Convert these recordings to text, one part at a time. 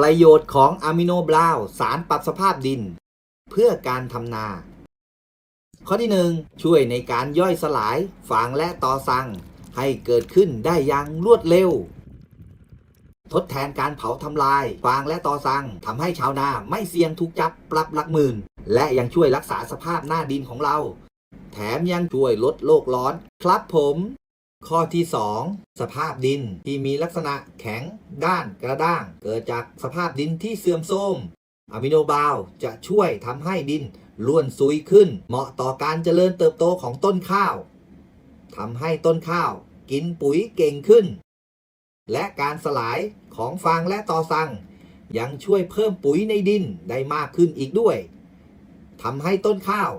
ประโยชน์ของอะมิโนบราวสารปรับสภาพดิน เพื่อการทำนา ข้อที่ 1 ช่วยในการย่อยสลายฟางและตอสัง ให้เกิดขึ้นได้อย่างรวดเร็ว ทดแทนการเผาทำลายฟางและตอสังทำให้ชาวนาไม่เสี่ยงถูกจับปรับหลักหมื่น และยังช่วยรักษาสภาพหน้าดินของเรา แถมยังช่วยลดโลกร้อน ครับผม ข้อที่ 2 สภาพดินที่มีลักษณะแข็งด้านกระด้าง เกิดจากสภาพดินที่เสื่อมโทรมอะมิโนบาวจะช่วยทำให้ดินล้วนซุยขึ้น เหมาะต่อการเจริญเติบโตของต้นข้าวทำให้ต้นข้าวกินปุ๋ยเก่งขึ้น และการสลายของฟางและตอสัง ยังช่วยเพิ่มปุ๋ยในดินได้มากขึ้นอีกด้วยทำให้ต้นข้าว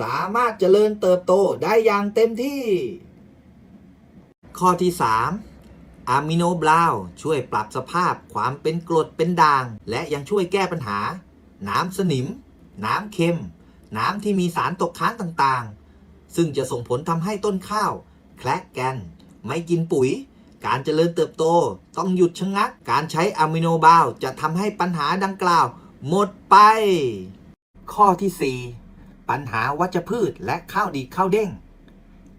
สามารถเจริญเติบโตได้อย่างเต็มที่ ข้อที่ 3อะมิโนบราวช่วยปรับสภาพความเป็นกรดเป็นด่าง และยังช่วยแก้ปัญหา น้ำสนิม น้ำเค็ม น้ำที่มีสารตกค้างต่างๆ ซึ่งจะส่งผลทำให้ต้นข้าว แคลกแกน ไม่กินปุ๋ย การเจริญเติบโตต้องหยุดชะงัก การใช้อะมิโนบราวจะทำให้ปัญหาดังกล่าว หมดไป ข้อที่ 4 ปัญหาวัชพืชและข้าวดีข้าวเด้ง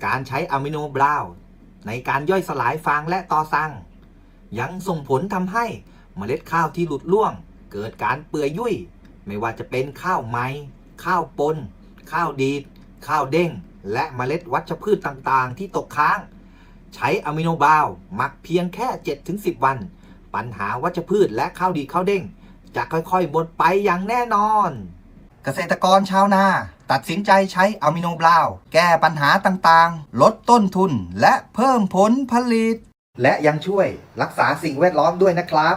การใช้อะมิโนบราว ในการย่อยสลายฟางและตอสัง ยังส่งผลทำให้เมล็ดข้าวที่หลุดร่วง เกิดการเปื่อยยุ่ย ไม่ว่าจะเป็นข้าวไม้ข้าวปน ข้าวดีด ข้าวเด้ง และเมล็ดวัชพืชต่างๆ ที่ตกค้าง ใช้อะมิโนบาวหมักเพียงแค่ 7-10 วัน ปัญหาวัชพืชและข้าวดีข้าวเด้ง จะค่อยๆหมดไปอย่างแน่นอน เกษตรกรชาวนา ตัดสินใจใช้อะมิโนบราวน์แก้ปัญหาต่างๆ ลดต้นทุนและเพิ่มผลผลิต และยังช่วยรักษาสิ่งแวดล้อมด้วยนะครับ